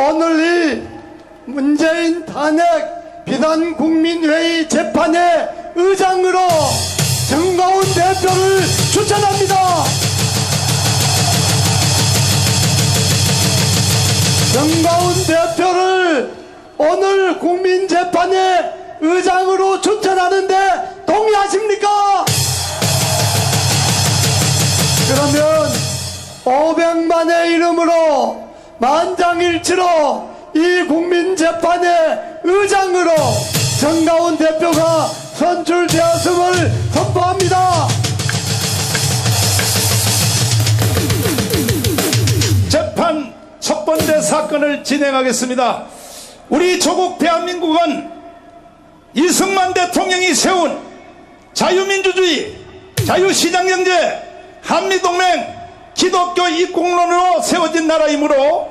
오늘 이 문재인 탄핵 비단국민회의 재판의 의장으로 정가운 대표를 추천합니다. 정가운 대표를 오늘 국민재판의 의장으로 추천하는데 동의하십니까? 그러면 500만의 이름으로 만장일치로 이 국민재판의 의장으로 정가운 대표가 선출되었음을 선포합니다. 재판 첫 번째 사건을 진행하겠습니다. 우리 조국 대한민국은 이승만 대통령이 세운 자유민주주의, 자유시장경제, 한미동맹, 기독교 이공론으로 세워진 나라이므로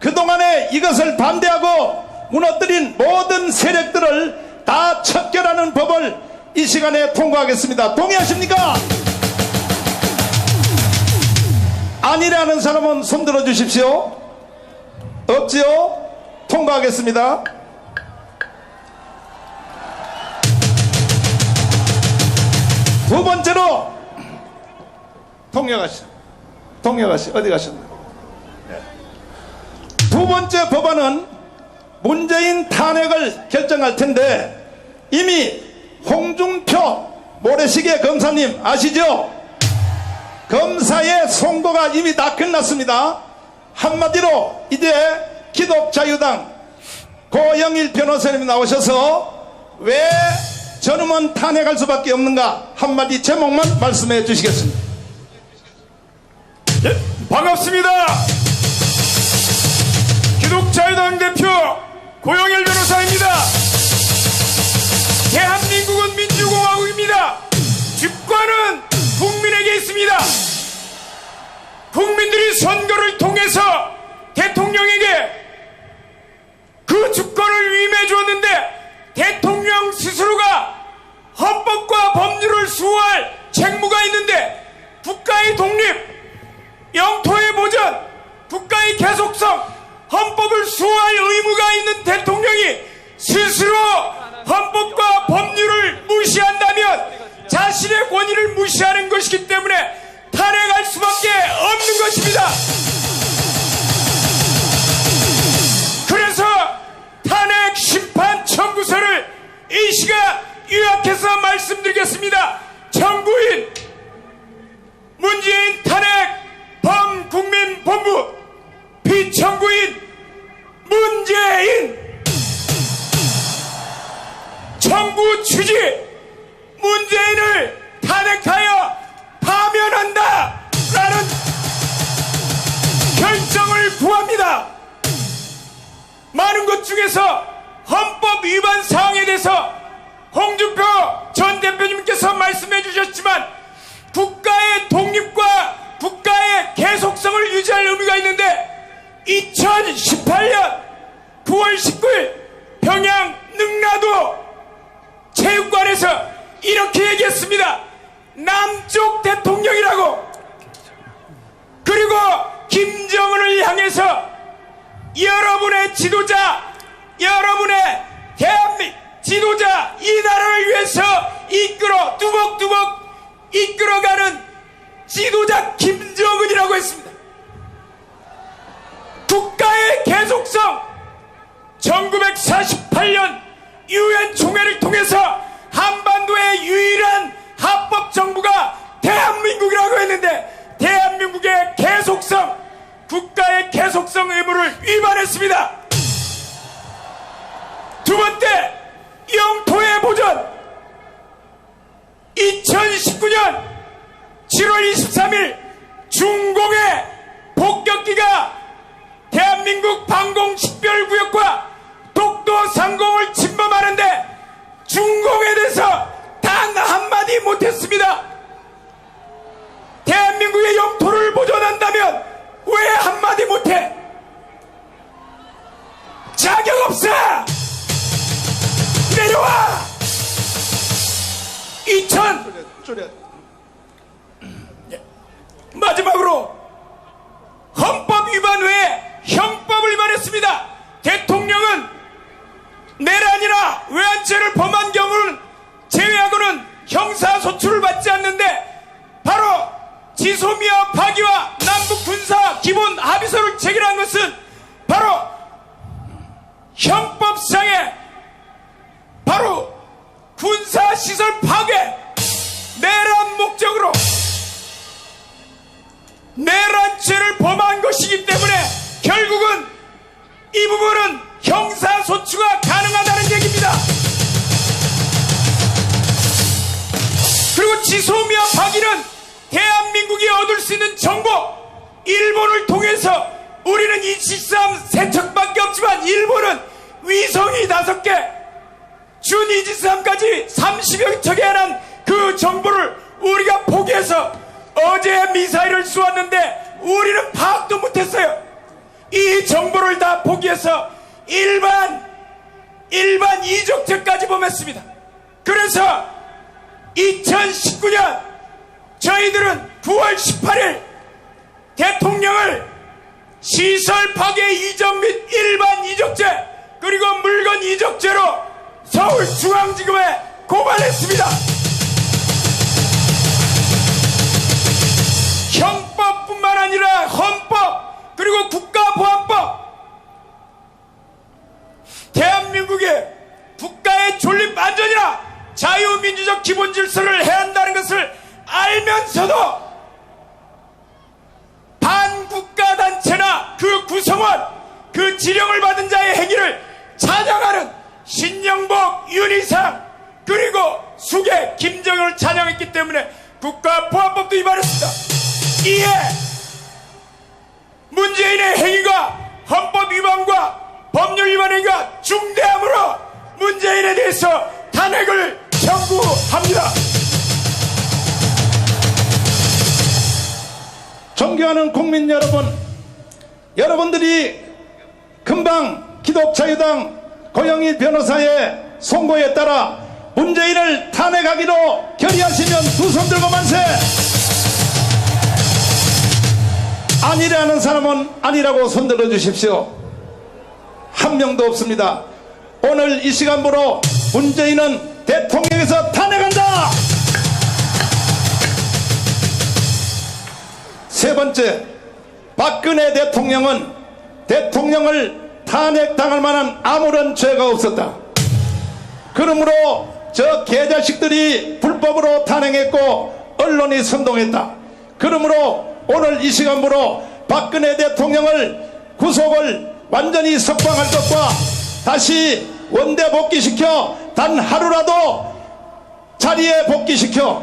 그동안에 이것을 반대하고 무너뜨린 모든 세력들을 다 척결하는 법을 이 시간에 통과하겠습니다. 동의하십니까? 아니라는 사람은 손들어 주십시오. 없지요? 통과하겠습니다. 두 번째로 통역하시 통역하시 어디 가셨나요? 예. 두 번째 법안은 문재인 탄핵을 결정할 텐데 이미 홍준표 모래시계 검사님 아시죠? 검사의 선고가 이미 다 끝났습니다. 한마디로 이제 기독자유당 고영일 변호사님이 나오셔서 왜 저놈은 탄핵할 수밖에 없는가 한마디 제목만 말씀해 주시겠습니다. 예, 반갑습니다. 기독자유당 대표 영토의 보전, 국가의 계속성, 헌법을 수호할 의무가 있는 대통령이 스스로 헌법과 법률을 무시한다면 자신의 권위를 무시하는 것이기 때문에 탄핵할 수밖에 없는 것입니다. 그래서 탄핵 심판 청구서를 이 시간 요약해서 말씀드리겠습니다. 청구인 문재인 탄핵 범국민본부 피청구인 문재인. 청구 취지 문재인을 탄핵하여 파면한다 라는 결정을 구합니다. 많은 것 중에서 헌법 위반 사항에 대해서 홍준표 전 대표님께서 말씀해 주셨지만 국가의 독립과 국가의 계속성을 유지할 의미가 있는데 2018년 9월 19일 평양 능라도 체육관에서 이렇게 얘기했습니다. 남쪽 대통령이라고 그리고 김정은을 향해서 여러분의 지도자, 여러분의 대한민국 지도자 이 나라를 위해서 이끌어 뚜벅뚜벅 이끌어가는 지도자 김정은이라고 했습니다. 국가의 계속성 1948년 유엔 총회를 통해서 한반도의 유일한 합법 정부가 대한민국이라고 했는데 대한민국의 계속성 국가의 계속성 의무를 위반했습니다. 두 번째 영토의 보전 2019년 7월 23일 중공의 폭격기가 대한민국 방공식별구역과 독도 상공을 침범하는데 중공에 대해서 형사소출을 받지 않는데 바로 지소미아 파기와 남북 군사 기본 합의서를 체결한 것은 지소미아 파기는 대한민국이 얻을 수 있는 정보 일본을 통해서 우리는 23 세척밖에 없지만 일본은 위성이 다섯 개, 준 23까지 30여 척에 한그 정보를 우리가 포기해서 어제 미사일을 쏘았는데 우리는 파악도 못했어요. 이 정보를 다 포기해서 일반 일반 이적죄까지 범했습니다. 그래서 2019년 저희들은 9월 18일 대통령을 시설 파괴 이적 및 일반 이적죄 그리고 물건 이적죄로 서울중앙지검에 고발했습니다. 형법뿐만 아니라 헌법 그리고 국가보안법 대한민국의 국가의 존립 안전이나 자유민주적 기본 질서를 해한다는 것을 알면서도 반국가 단체나 그 구성원 그 지령을 받은 자의 행위를 찬양하는 신영복 윤희상 그리고 수계 김정은을 찬양했기 때문에 국가보안법도 위반했습니다. 이에 문재인의 행위가 헌법 위반과 법률 위반 행위가 중대함으로 문재인에 대해서 탄핵을 청구합니다. 존경하는 국민 여러분, 여러분들이 금방 기독자유당 고영희 변호사의 선고에 따라 문재인을 탄핵하기로 결의하시면 두 손 들고 만세! 아니라는 사람은 아니라고 손 들어 주십시오. 한 명도 없습니다. 오늘 이 시간부로 문재인은 대통령에서 탄핵한다! 세 번째, 박근혜 대통령은 대통령을 탄핵당할 만한 아무런 죄가 없었다. 그러므로 저 개자식들이 불법으로 탄핵했고 언론이 선동했다. 그러므로 오늘 이 시간부로 박근혜 대통령을 구속을 완전히 석방할 것과 다시 원대 복귀시켜 단 하루라도 자리에 복귀시켜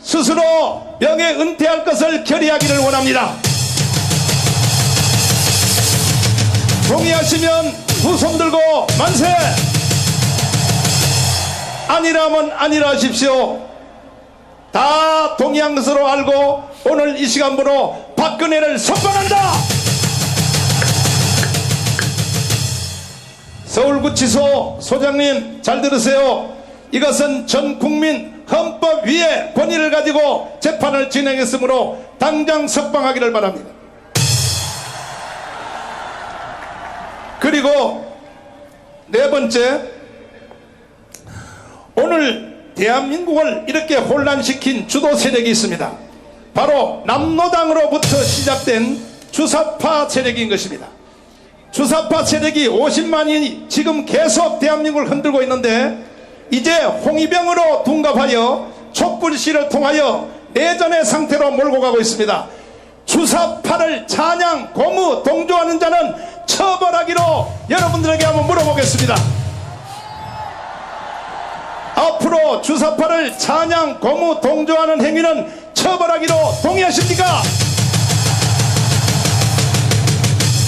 스스로 명예 은퇴할 것을 결의하기를 원합니다. 동의하시면 두손 들고 만세! 아니라면 아니라 하십시오. 다 동의한 것으로 알고 오늘 이 시간부로 박근혜를 석방한다! 서울구치소 소장님 잘 들으세요. 이것은 전 국민 헌법 위에 권위를 가지고 재판을 진행했으므로 당장 석방하기를 바랍니다. 그리고 네 번째, 오늘 대한민국을 이렇게 혼란시킨 주도 세력이 있습니다. 바로 남노당으로부터 시작된 주사파 세력인 것입니다. 주사파 세력이 50만이 지금 계속 대한민국을 흔들고 있는데 이제 홍위병으로 둔갑하여 촛불시를 통하여 내전의 상태로 몰고 가고 있습니다. 주사파를 찬양, 고무, 동조하는 자는 처벌하기로 여러분들에게 한번 물어보겠습니다. 앞으로 주사파를 찬양, 고무, 동조하는 행위는 처벌하기로 동의하십니까?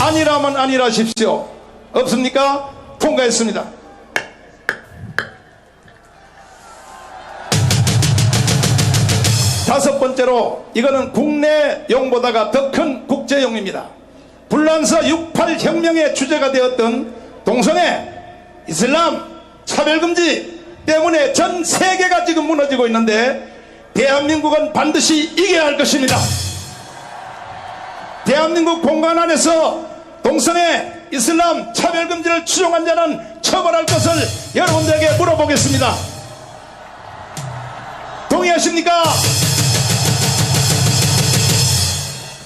아니라면 아니라 하십시오. 없습니까? 통과했습니다. 다섯 번째로 이거는 국내용보다가 더 큰 국제용입니다. 불란서 68 혁명의 주제가 되었던 동성애, 이슬람, 차별금지 때문에 전 세계가 지금 무너지고 있는데 대한민국은 반드시 이겨야 할 것입니다. 대한민국 공간 안에서 동성애, 이슬람, 차별금지를 추종한 자는 처벌할 것을 여러분들에게 물어보겠습니다. 동의하십니까?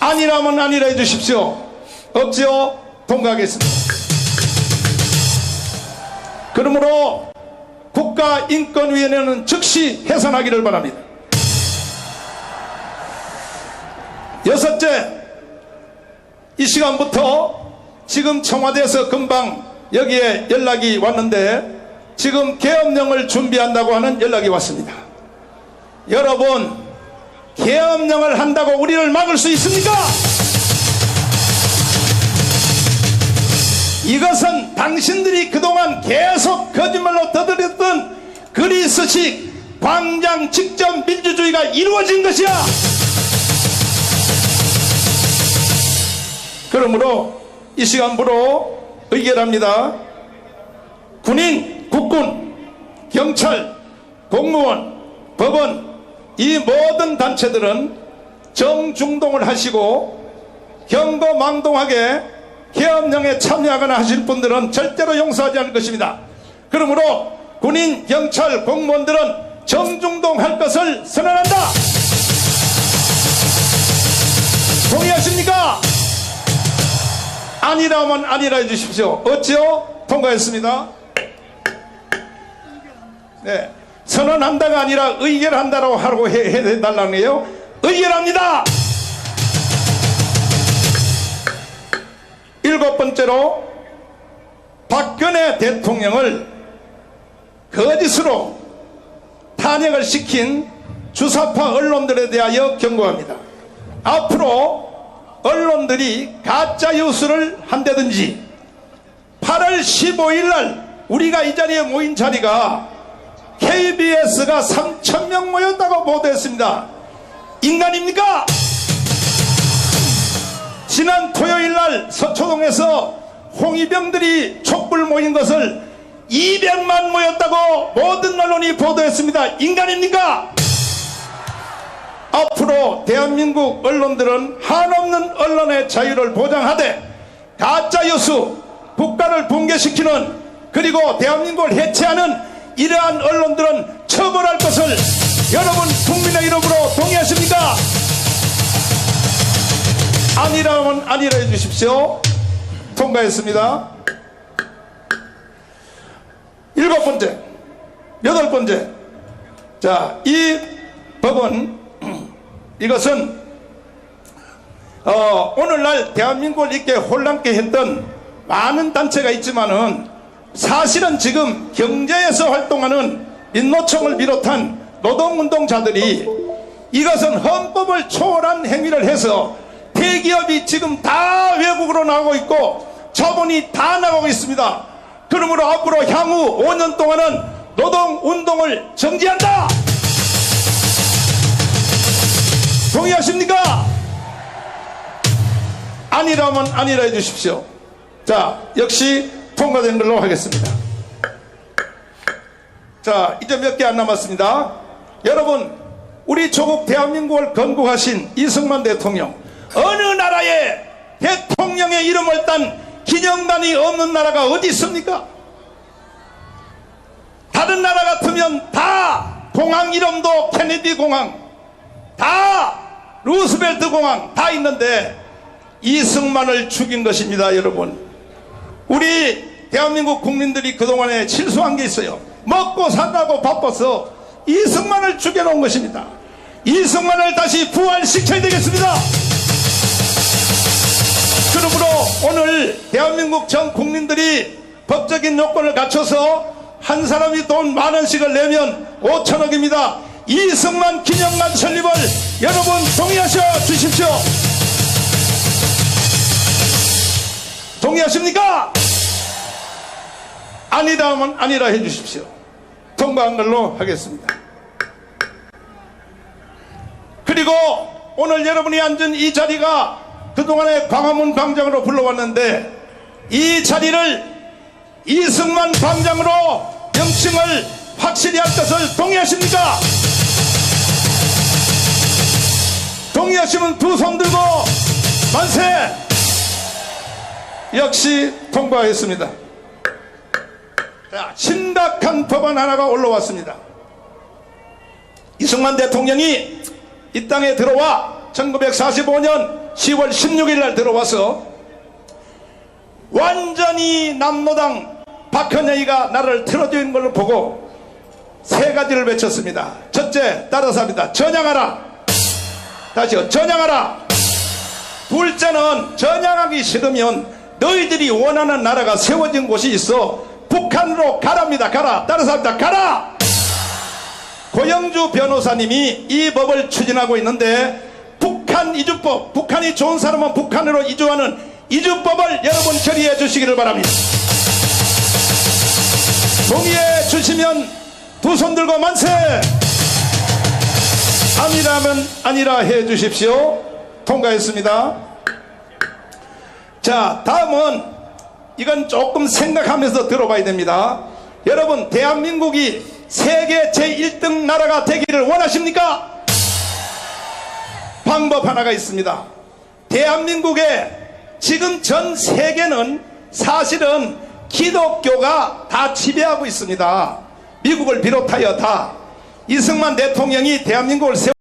아니라면 아니라 해주십시오. 없지요? 통과하겠습니다. 그러므로 국가인권위원회는 즉시 해산하기를 바랍니다. 여섯째, 이 시간부터 지금 청와대에서 금방 여기에 연락이 왔는데 지금 계엄령을 준비한다고 하는 연락이 왔습니다. 여러분, 계엄령을 한다고 우리를 막을 수 있습니까? 이것은 당신들이 그동안 계속 거짓말로 떠들었던 그리스식 광장 직접 민주주의가 이루어진 것이야. 그러므로 이 시간부로 의결합니다. 군인, 국군, 경찰, 공무원, 법원 이 모든 단체들은 정중동을 하시고 경고망동하게 계엄령에 참여하거나 하실 분들은 절대로 용서하지 않을 것입니다. 그러므로 군인, 경찰, 공무원들은 정중동할 것을 선언한다. 동의하십니까? 아니라면 아니라 해주십시오. 어찌요? 통과했습니다. 네. 선언한다가 아니라 의결한다라고 하라고 해, 해달라는 거예요. 의결합니다! 일곱 번째로 박근혜 대통령을 거짓으로 탄핵을 시킨 주사파 언론들에 대하여 경고합니다. 앞으로 언론들이 가짜 뉴스를 한다든지 8월 15일 날 우리가 이 자리에 모인 자리가 KBS가 3천명 모였다고 보도했습니다. 인간입니까? 지난 토요일 날 서초동에서 홍위병들이 촛불 모인 것을 200만 모였다고 모든 언론이 보도했습니다. 인간입니까? 앞으로 대한민국 언론들은 한없는 언론의 자유를 보장하되 가짜 뉴스, 국가를 붕괴시키는 그리고 대한민국을 해체하는 이러한 언론들은 처벌할 것을 여러분 국민의 이름으로 동의하십니까? 아니라면 아니라 해주십시오. 통과했습니다. 일곱 번째, 여덟 번째. 자, 이 법은 이것은 어, 오늘날 대한민국을 이렇게 혼란케 했던 많은 단체가 있지만은 사실은 지금 경제에서 활동하는 민노총을 비롯한 노동운동자들이 이것은 헌법을 초월한 행위를 해서 대기업이 지금 다 외국으로 나가고 있고 자본이 다 나가고 있습니다. 그러므로 앞으로 향후 5년 동안은 노동운동을 정지한다! 동의하십니까? 아니라면 아니라 해주십시오. 자, 역시 통과된 걸로 하겠습니다. 자, 이제 몇 개 안 남았습니다. 여러분, 우리 조국 대한민국을 건국하신 이승만 대통령, 어느 나라에 대통령의 이름을 딴 기념관이 없는 나라가 어디 있습니까? 다른 나라 같으면 다 공항 이름도 케네디 공항, 다 루스벨트 공항 다 있는데 이승만을 죽인 것입니다, 여러분. 우리 대한민국 국민들이 그동안에 실수한 게 있어요. 먹고 살라고 바빠서 이승만을 죽여놓은 것입니다. 이승만을 다시 부활시켜야 되겠습니다. 그러므로 오늘 대한민국 전 국민들이 법적인 요건을 갖춰서 한 사람이 돈 만 원씩을 내면 5천억입니다. 이승만 기념관 설립을 여러분 동의하셔 주십시오. 동의하십니까? 아니라면 아니라 해주십시오. 통과한 걸로 하겠습니다. 그리고 오늘 여러분이 앉은 이 자리가 그동안에 광화문 광장으로 불러왔는데 이 자리를 이승만 광장으로 명칭을 확실히 할 것을 동의하십니까? 동의하시면 두 손 들고 만세! 역시 통과했습니다. 자, 심각한 법안 하나가 올라왔습니다. 이승만 대통령이 이 땅에 들어와 1945년 10월 16일 날 들어와서 완전히 남노당 박헌영이가 나를 틀어준 걸 보고 세 가지를 외쳤습니다. 첫째, 따라서 합니다. 전향하라. 다시요, 전향하라. 둘째는 전향하기 싫으면 너희들이 원하는 나라가 세워진 곳이 있어 북한으로 가랍니다. 가라. 따라서 합니다. 가라. 고영주 변호사님이 이 법을 추진하고 있는데 북한 이주법, 북한이 좋은 사람은 북한으로 이주하는 이주법을 여러분 처리해 주시기를 바랍니다. 동의해 주시면 두 손 들고 만세! 아니라면 아니라 해 주십시오. 통과했습니다. 자, 다음은 이건 조금 생각하면서 들어봐야 됩니다. 여러분, 대한민국이 세계 제1등 나라가 되기를 원하십니까? 방법 하나가 있습니다. 대한민국의 지금 전 세계는 사실은 기독교가 다 지배하고 있습니다. 미국을 비롯하여 다 이승만 대통령이 대한민국을 세워